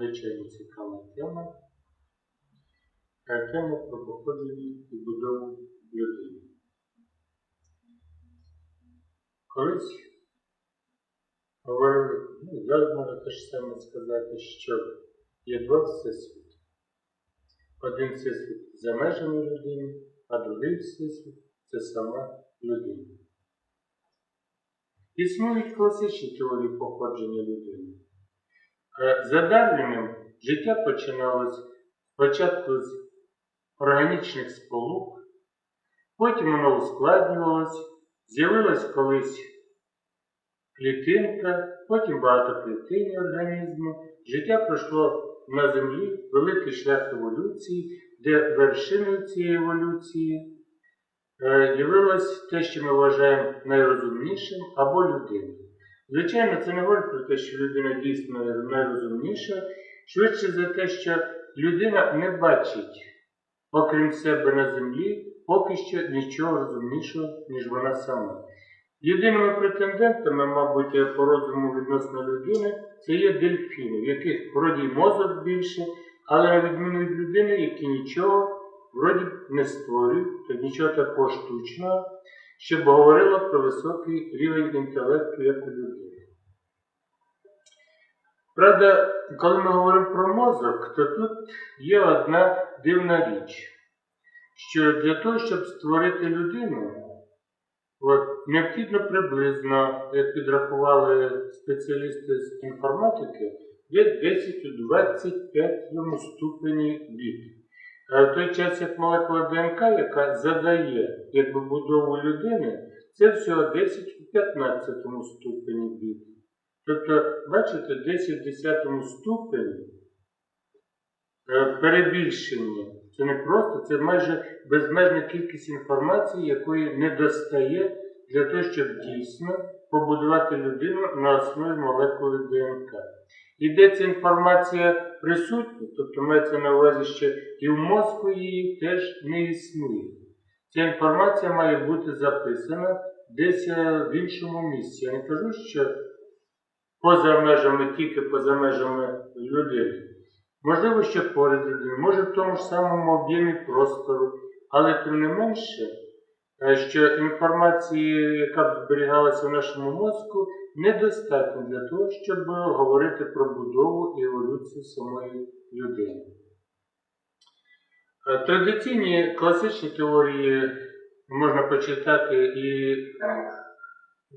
надзвичайно цікава тема. Е, Тема про походження і будову людини. Колись говорили, ну, зараз можна те ж саме сказати, що є два всесвіти. Один всесвіт за межами людини, а другий всесвіт це сама людина. Існують класичні теорії походження людини. Е, За Дарвіном життя починалось спочатку з органічних сполук, потім воно ускладнювалось, з'явилась колись клітинка, потім багатоклітинні організми. Життя пройшло на землі великий шлях еволюції, де вершиною цієї еволюції е, явилось те, що ми вважаємо найрозумнішим або людина. Звичайно, це не говорить про те, що людина дійсно найрозумніша, швидше за те, що людина не бачить, окрім себе на землі, поки що нічого розумнішого, ніж вона сама. Єдиними претендентами, мабуть, по розуму відносно людини, це є дельфіни, в яких вроді мозок більше, але на відміну від людини, які нічого вроді не створюють, то нічого такого штучного, щоб говорило про високий рівень інтелекту як у людини. Правда, коли ми говоримо про мозок, то тут є одна дивна річ, що для того, щоб створити людину, от, необхідно приблизно, як підрахували спеціалісти з інформатики, є 10-25 ступені від. В той час, як молекула ДНК, яка задає якби, будову людини, це всього 10 в 15 ступені від. Тобто, бачите, 10 в 10 ступені е, перебільшення. Це не просто, це майже безмежна кількість інформації, якої не достає для того, щоб дійсно побудувати людину на основі молекули ДНК. І де ця інформація присутня, тобто мається на увазі, що і в мозку її теж не існує. Ця інформація має бути записана десь е, в іншому місці. Я не кажу, що поза межами, тільки поза межами людини. Можливо, що поряд людини, може в тому ж самому об'ємі простору, але тим не менше, е, що інформації, яка зберігалася в нашому мозку, недостатньо для того, щоб говорити про будову і еволюцію самої людини. Е, Традиційні класичні теорії можна почитати і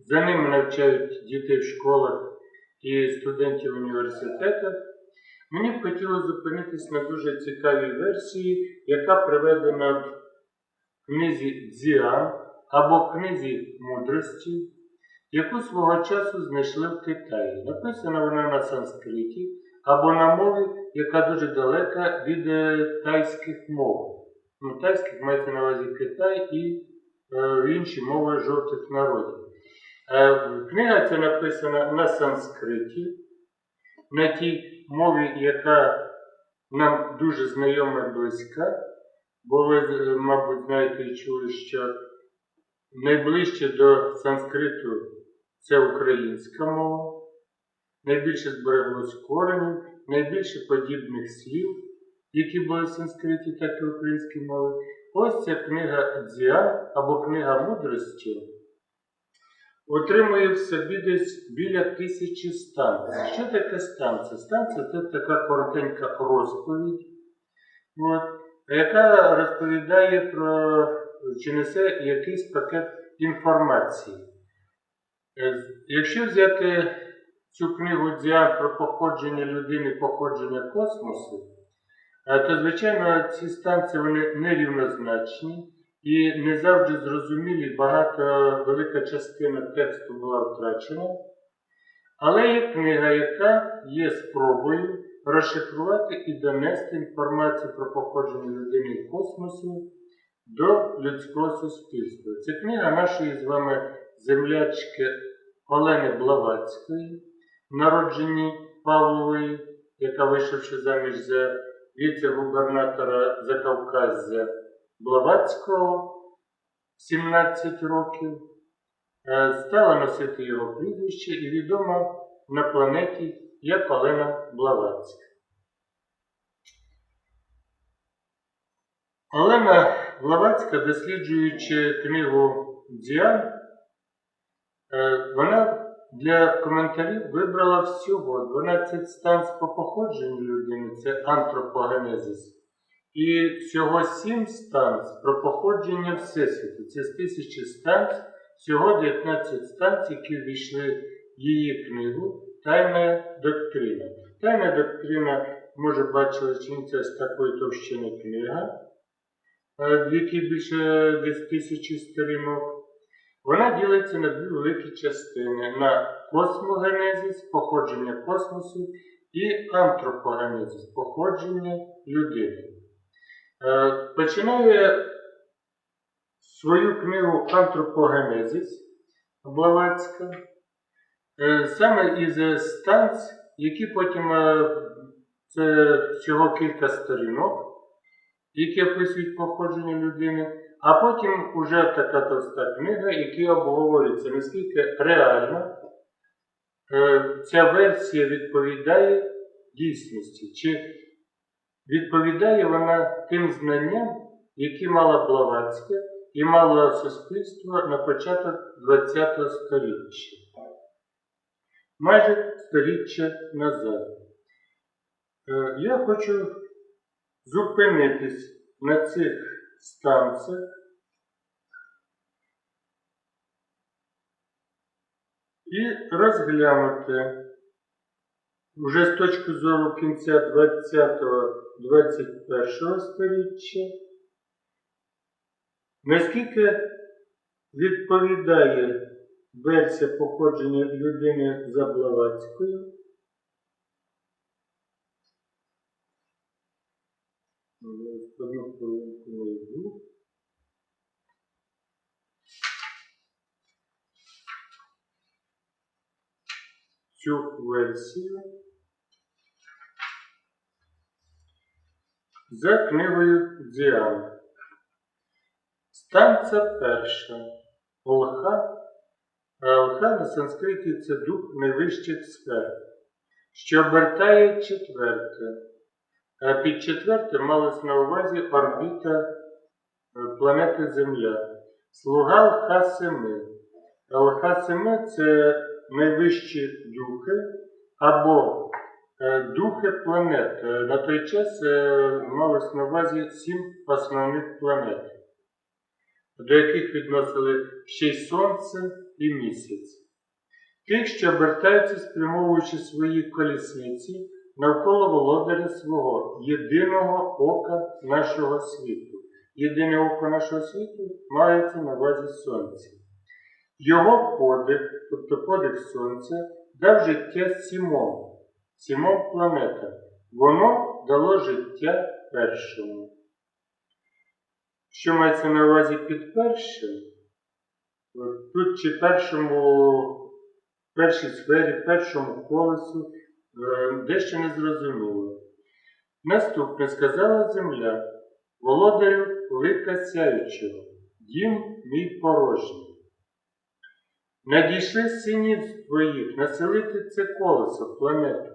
за ними навчають дітей в школах і студентів в університетах. Мені б хотілося зупинитись на дуже цікавій версії, яка приведена в книзі Дзіан або книзі мудрості, яку свого часу знайшли в Китаї. Написана вона на санскриті або на мові, яка дуже далека від е, тайських мов. Ну, тайських мається на увазі Китай і е, інші мови жовтих народів. Е, Книга ця написана на санскриті, на тій мові, яка нам дуже знайома близька, бо ви, е, мабуть, знаєте і чули, що найближче до санскриту це українська мова, найбільше збереглось коренів, найбільше подібних слів, які були в санскриті, так і в українській мові. Ось ця книга Дзіан або книга мудрості отримує в собі десь біля тисячі станцій. Що таке станція? Станція це така коротенька розповідь, от, яка розповідає про чи несе якийсь пакет інформації. Е, Якщо взяти цю книгу Діан про походження людини, походження космосу, е, то, звичайно, ці станції вони нерівнозначні і не завжди зрозумілі, багато велика частина тексту була втрачена. Але є книга, яка є спробою розшифрувати і донести інформацію про походження людини в космосу до людського суспільства. Це книга нашої з вами землячки Олени Блавацької, народженій Павлової, яка, вийшовши заміж за віце-губернатора Закавказя Блаватського 17 років, е, стала носити його прізвище і відома на планеті як Олена Блавацька. Олена Блавацька досліджуючи книгу Дзіан, вона для коментарів вибрала всього 12 станц по походженню людини, це антропогенезис, і всього 7 станц про походження Всесвіту. Це з тисячі станц, всього 19 станц, які ввійшли в її книгу Тайна доктрина. Тайна доктрина, може, бачили, чим це з такої товщини книга, е, в якій більше десь тисячі сторінок. Вона ділиться на дві великі частини: на космогенезис, походження космосу, і антропогенезис, походження людини. Е, Починає свою книгу Антропогенезис Блаватська е, саме із станцій, які потім е, це всього кілька сторінок, які описують походження людини. А потім уже така товста книга, які обговорюється, наскільки реально е, ця версія відповідає дійсності, чи відповідає вона тим знанням, які мала Блаватська і мало суспільство на початок ХХ століття. Майже сторіччя назад. Е, Я хочу зупинитись на цих станціях і розглянути. Вже з точки зору кінця 20-21 століття, наскільки відповідає версія походження людини за Цю версію за книгою Діан. Станція перша. Олха. А Олха на санскриті це дух найвищих сфер, що обертає четверте. А під четверте малось на увазі орбіта е, планети Земля. Слуга Лха-Семи. А Лха-Семи – це найвищі духи або е, духи планет. Е, На той час е, малось на увазі сім основних планет, до яких відносили ще й Сонце і місяць. Тих, що обертаються, спрямовуючи свої колісниці навколо володаря свого, єдиного ока нашого світу. Єдине око нашого світу мається на увазі сонця. Його подих, тобто подих сонця, дав життя сімом, сімом планетам. Воно дало життя першому. Що мається на увазі під першим? Тут чи першому, першій сфері, першому колесу е, дещо не зрозуміло. Наступне сказала земля, володарю лика сяючого, дім мій порожній. Надійшли синів твоїх населити це колесо, планету.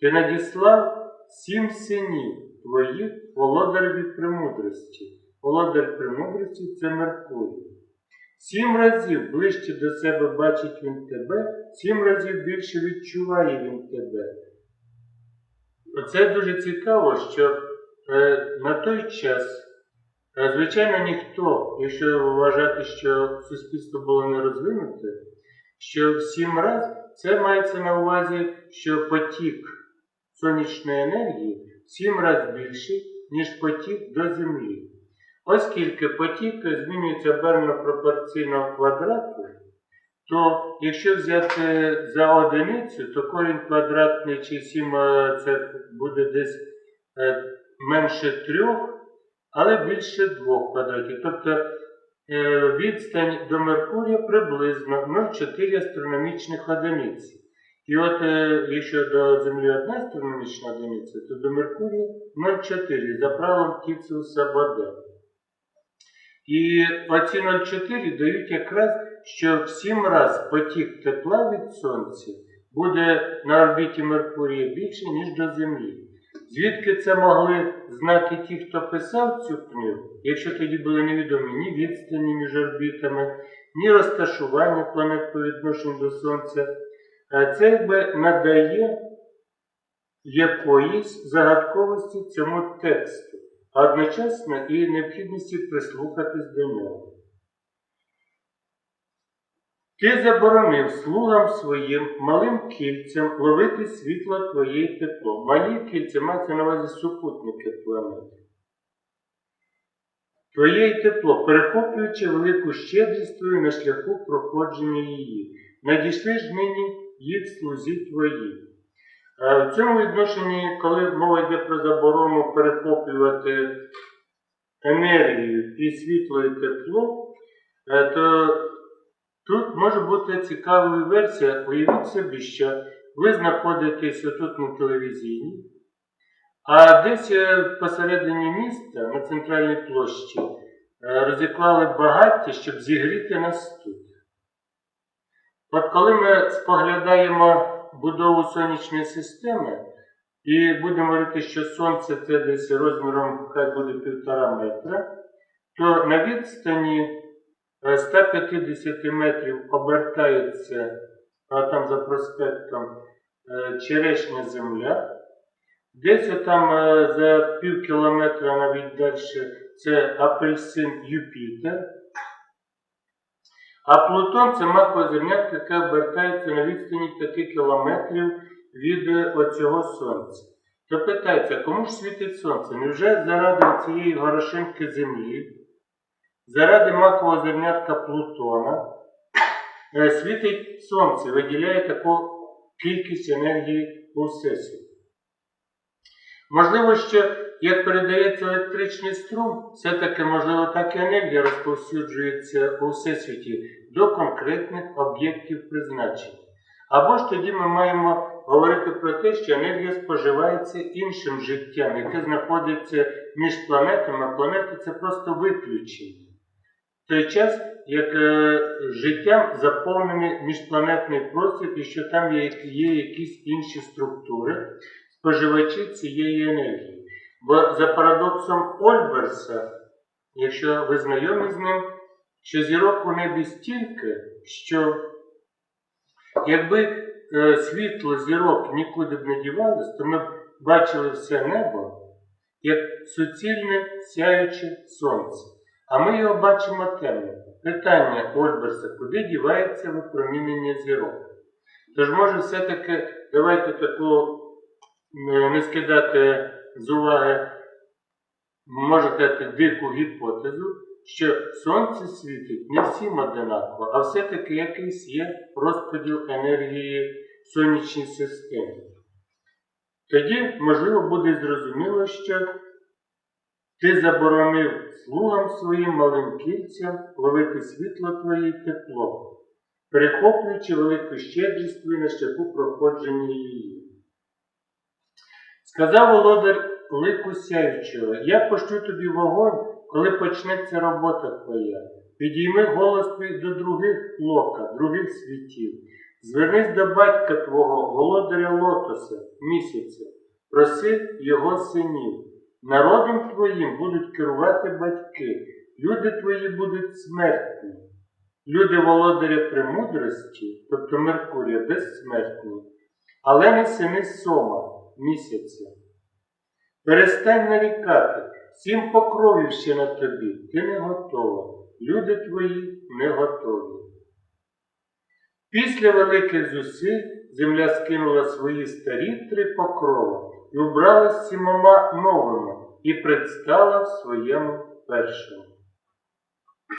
Ти надіслав сім синів твоїх, володареві премудрості. Володар премудрості це Меркурій. Сім разів ближче до себе бачить він тебе, сім разів більше відчуває він тебе. Оце дуже цікаво, що е, на той час, звичайно, ніхто, якщо вважати, що суспільство було не розвинуте, що в сім раз це мається на увазі, що потік сонячної енергії в сім разів більший, ніж потік до Землі. Оскільки потік змінюється обернено пропорційно квадрату, то якщо взяти за одиницю, то корінь квадратний чи 7 е, це буде десь е, менше трьох, але більше двох квадратів. Тобто е, відстань до Меркурія приблизно 0,4 астрономічних одиниці. І от е, якщо до Землі одна астрономічна одиниця, то до Меркурія 0,4 за правилом Тіціуса Бода. І оці 0,4 дають якраз, що в 7 раз потік тепла від Сонця буде на орбіті Меркурія більше, ніж до Землі. Звідки це могли знати ті, хто писав цю книгу, якщо тоді були невідомі ні відстані між орбітами, ні розташування планет по відношенню до Сонця, це якби надає якоїсь загадковості цьому тексту, а одночасно і необхідності прислухатись до нього. Ти заборонив слугам своїм малим кільцям ловити світло твоєї тепло. Малі кільця мається на увазі супутники планети. Твоєї тепло, перехоплюючи велику щедрість твою на шляху проходження її. Надійшли ж нині їх слузі твої. Е, В цьому відношенні, коли мова йде про заборону перехоплювати енергію і світло і тепло, е, то тут може бути цікава версія. Уявіть собі, що ви знаходитесь отут на телевізійній, а десь е, посередині міста на центральній площі е, розіклали багаття, щоб зігріти нас тут. От коли ми споглядаємо будову сонячної системи і будемо говорити, що сонце це десь розміром хай буде півтора метра, то на відстані 150 метрів обертається а там за проспектом е, черешня земля. Десь там е, за пів кілометра навіть далі це апельсин Юпітер. А Плутон це макова зернятка, яка обертається на відстані 5 кілометрів від е, оцього сонця. То питається, кому ж світить сонце? Невже заради цієї горошинки землі, заради макового зернятка Плутона е, світить сонце, виділяє таку кількість енергії у всесвіті? Можливо, що як передається електричний струм, все-таки, можливо, так і енергія розповсюджується у всесвіті до конкретних об'єктів призначення. Або ж тоді ми маємо говорити про те, що енергія споживається іншим життям, яке знаходиться між планетами, а планети це просто виключення. Той час, як е, життям заповнений міжпланетний простір і що там є, є якісь інші структури, споживачі цієї енергії. Бо за парадоксом Ольберса, якщо ви знайомі з ним, що зірок у небі стільки, що якби е, світло зірок нікуди б не дівалось, то ми б бачили все небо як суцільне сяюче сонце. А ми його бачимо темним. Питання Ольберса, куди дівається випромінення зірок? Тож, може, все-таки давайте таку е, не скидати з уваги, можна сказати, дику гіпотезу, що сонце світить не всім одинаково, а все-таки якийсь є розподіл енергії в сонячній системі. Тоді, можливо, буде зрозуміло, що ти заборонив слугам своїм малим кільцям ловити світло твоє й тепло, перехоплюючи велику щедрість твою на шляху проходження її. Сказав володар лику сяючого, я пошлю тобі вогонь, коли почнеться робота твоя. Підійми голос твій до других лока, других світів. Звернись до батька твого, володаря лотоса, місяця, проси його синів. Народом твоїм будуть керувати батьки, люди твої будуть смертні. Люди володаря премудрості, тобто Меркурія, безсмертні, але не сини сома, місяця. Перестань нарікати, сім покровів ще на тобі, ти не готова, люди твої не готові. Після великих зусиль земля скинула свої старі три покрови і убрала сімома новими і предстала своєму першому.